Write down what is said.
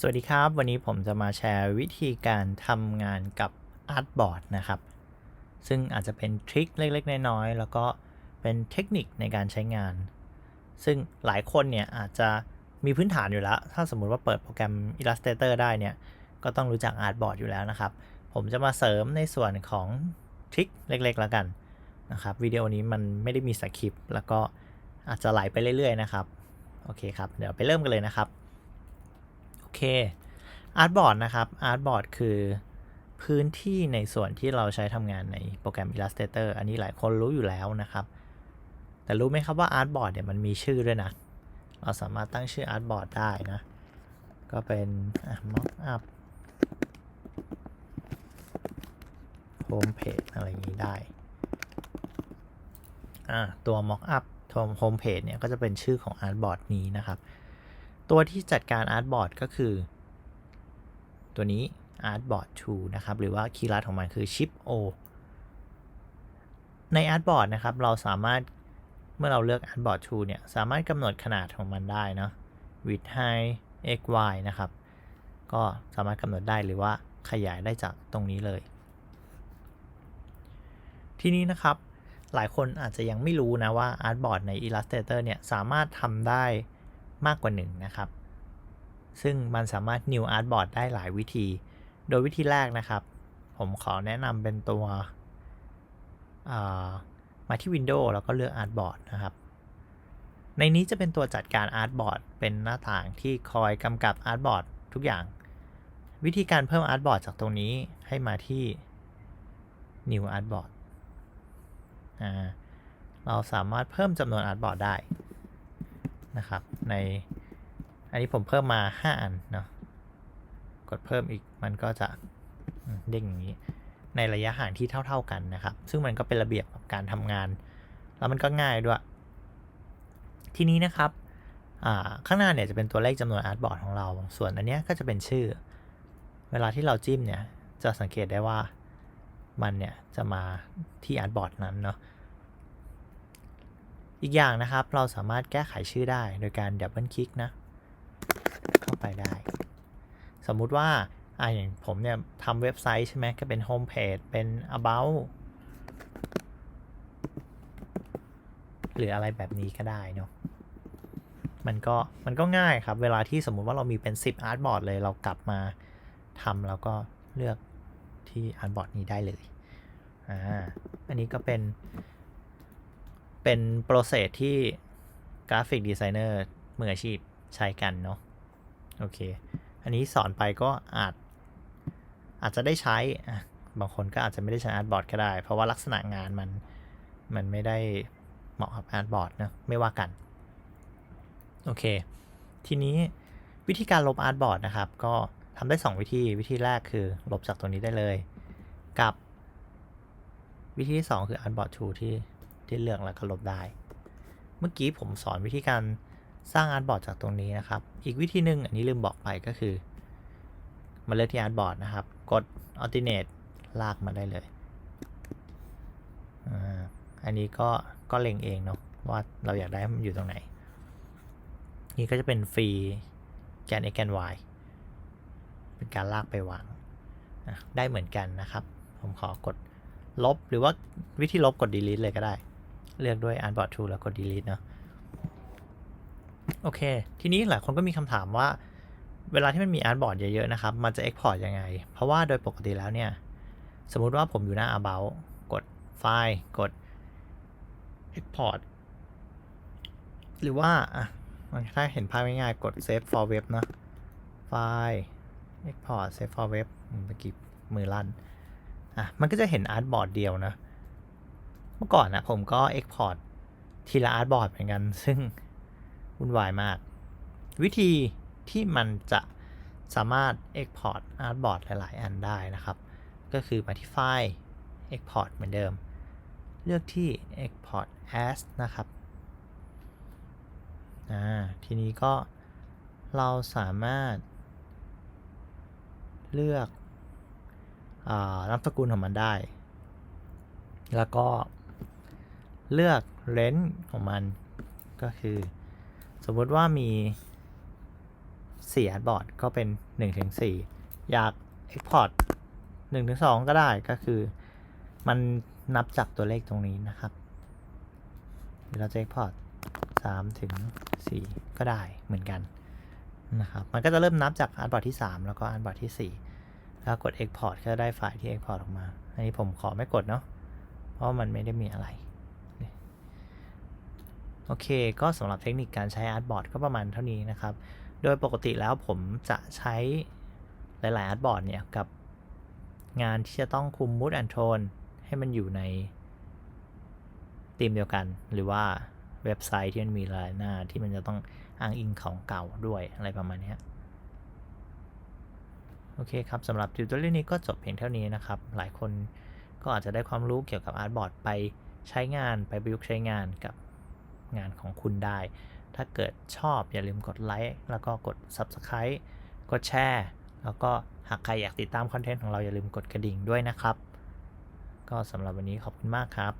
สวัสดีครับ วันนี้ผมจะมาแชร์วิธีการทำงานกับอาร์ตบอร์ดนะครับ ซึ่งอาจจะเป็นทริคเล็กๆ น้อยๆ แล้วก็เป็นเทคนิคในการใช้งาน ซึ่งหลายคนเนี่ยอาจจะมีพื้นฐานอยู่แล้ว ถ้าสมมุติว่าเปิดโปรแกรม Illustrator ได้เนี่ย ก็ต้องรู้จักอาร์ตบอร์ดอยู่แล้วนะครับ ผมจะมาเสริมในส่วนของทริคเล็กๆ แล้วกันนะครับ วิดีโอนี้มันไม่ได้มีสคริปต์แล้วก็อาจจะไหลไปเรื่อยๆ นะครับ โอเคครับ เดี๋ยวไปเริ่มกันเลยนะครับ เคอาร์ตบอร์ดนะครับอาร์ตบอร์ดคือพื้นที่ในส่วนที่เราใช้ทำงานในโปรแกรม Illustrator อันนี้หลายคนรู้อยู่แล้วนะครับ แต่รู้ไหมครับว่าอาร์ตบอร์ดเนี่ยมันมีชื่อด้วยนะ เราสามารถตั้งชื่ออาร์ตบอร์ดได้นะ ก็เป็น mock up home page อะไรอย่างนี้ได้อ่าตัว mock up ตัว home page เนี่ยก็จะเป็นชื่อของอาร์ตบอร์ดนี้นะครับ ตัวที่จัดการอาร์ตบอร์ดก็คือ ตัวนี้ Artboard 2 นะครับ หรือว่าคีย์ลัดของมันคือ Shift O ใน Artboard นะครับ เราสามารถเมื่อเราเลือก Artboard 2 เนี่ย สามารถกำหนดขนาดของมันได้เนาะ width height x y นะครับ ก็สามารถกำหนดได้หรือว่าขยายได้จากตรงนี้เลย ทีนี้นะครับ หลายคนอาจจะยังไม่รู้นะว่า Artboard ใน Illustrator เนี่ย สามารถทำได้ มากกว่าหนึ่งนะครับ ซึ่งมันสามารถ new artboard ได้หลายวิธี โดยวิธีแรกนะครับ ผมขอแนะนำเป็นตัวมาที่ Windows แล้วก็เลือก artboard นะครับ ในนี้จะเป็นตัวจัดการ artboard เป็นหน้าต่างที่คอยกำกับ artboard ทุกอย่าง วิธีการเพิ่ม artboard จากตรงนี้ให้มาที่ new artboard เราสามารถเพิ่มจำนวน artboard ได้ นะครับ ในอันนี้ผมเพิ่มมา 5 อันเนาะกดเพิ่มอีกมันก็จะเด้งอย่างนี้ ในระยะห่างที่เท่า ๆกันนะครับ ซึ่งมันก็เป็นระเบียบการทำงาน แล้วมันก็ง่ายด้วย ทีนี้นะครับข้างหน้าเนี่ยจะเป็นตัวเลขจำนวนอาร์ตบอร์ดของเรา ส่วนอันนี้ก็จะเป็นชื่อ เวลาที่เราจิ้มเนี่ยจะสังเกตได้ว่ามันเนี่ยจะมาที่อาร์ตบอร์ดนั้นเนาะ อีกอย่างนะครับ เราสามารถแก้ไขชื่อได้โดยการดับเบิลคลิกนะ เข้าไปได้ สมมุติว่าอ่าอย่างผมเนี่ยทำเว็บไซต์ใช่ไหมก็เป็นโฮมเพจเป็น about หรืออะไรแบบนี้ก็ได้เนาะมันก็มันก็ง่ายครับ เวลาที่สมมุติว่าเรามีเป็น 10 อาร์ตบอร์ดเลยเรากลับมาทำแล้วก็เลือกที่อาร์ตบอร์ดนี้ได้เลยอ่าอันนี้ก็เป็น เป็นโปรเซสที่กราฟิกดีไซเนอร์มืออาชีพใช้กันเนาะโอเค อันนี้สอนไปก็อาจอาจจะได้ใช้ บางคนก็อาจจะไม่ได้ใช้อาร์ตบอร์ดก็ได้ เพราะว่าลักษณะงานมันมันไม่ได้เหมาะกับอาร์ตบอร์ดนะไม่ว่ากัน โอเค ทีนี้วิธีการลบอาร์ตบอร์ดนะครับ ก็ทำได้ 2 วิธี วิธีแรกคือลบจากตัวนี้ได้เลย กับวิธีที่ 2 คืออาร์ตบอร์ด2ที่ ที่เลือกแล้วก็ลบได้ เมื่อกี้ผมสอนวิธีการสร้างอาร์ตบอร์ดจากตรงนี้นะครับ อีกวิธีหนึ่งอันนี้ลืมบอกไปก็คือ มาเลือกที่อาร์ตบอร์ดนะครับ กด alternate ลากมาได้เลย อันนี้ก็ก็เล็งเองเนาะว่าเราอยากได้มันอยู่ตรงไหน นี่ก็จะเป็นฟรีแกน x แกน y เป็นการลากไปวาง ได้เหมือนกันนะครับ ผมขอกดลบหรือว่าวิธีลบกด delete เลยก็ได้ เลือกด้วย artboard tool แล้วกด delete เนาะโอเค ทีนี้หลายคนก็มีคำถามว่า เวลาที่มันมีอาร์ตบอร์ดเยอะๆนะครับ มันจะ Export ยังไง เพราะว่าโดยปกติแล้วเนี่ย สมมุติว่าผมอยู่หน้า About กดไฟล์กด Export หรือว่าอะถ้าเห็นภาพง่ายๆ กด Save for Web นะไฟล์ Export Save for Web เมื่อกี้มือลั่น อะ มันก็จะเห็นอาร์ตบอร์ดเดียวนะ เมื่อก่อนนะผมก็ Export ทีละอาร์ตบอร์ดเหมือนกัน ซึ่งวุ่นวายมาก วิธีที่มันจะสามารถ Export Artboard หลาย ๆ อันได้นะครับ ก็คือมาที่ไฟล์ Export เหมือนเดิม เลือกที่ Export as นะครับทีนี้ก็เราสามารถ เลือกอนามสกุลของมันได้ แล้วก็ เลือกเลนส์ของมันก็คือ สมมติว่ามี4 Artboard ก็เป็น1ถึง4อยาก Export 1ถึง2ก็ได้ก็คือ มันนับจากตัวเลขตรงนี้นะครับเดี๋ยวเราจะ Export 3ถึง4ก็ได้เหมือนกันนะครับมันก็จะเริ่มนับจาก Artboard ที่ 3 แล้วก็ Artboard ที่ 4 แล้วกด Export ก็จะได้ไฟล์ที่ Export ออกมา อันนี้ผมขอไม่กดเนาะเพราะมันไม่ได้มีอะไร โอเค ก็สำหรับเทคนิคการใช้ Artboard ก็ประมาณเท่านี้นะครับ โดยปกติแล้วผมจะใช้หลายๆ Artboard เนี่ยกับงานที่จะต้องคุม Mood and Tone ให้มันอยู่ในธีมเดียวกัน หรือว่าเว็บไซต์ที่มันมีหลายหน้าที่มันจะต้องอ้างอิงของเก่าด้วยอะไรประมาณนี้โอเคครับสำหรับติวตอรียลนี้ก็จบเพียงเท่านี้นะครับ หลายคนก็อาจจะได้ความรู้เกี่ยวกับอาร์ตบอร์ดไปใช้งานไปประยุกต์ใช้งานกับ งานของคุณได้ ถ้าเกิดชอบอย่าลืมกดไลค์แล้วก็กด Subscribe กดแชร์แล้วก็หากใครอยากติดตามคอนเทนต์ของเราอย่าลืมกดกระดิ่งด้วยนะครับ ก็สำหรับวันนี้ขอบคุณมากครับ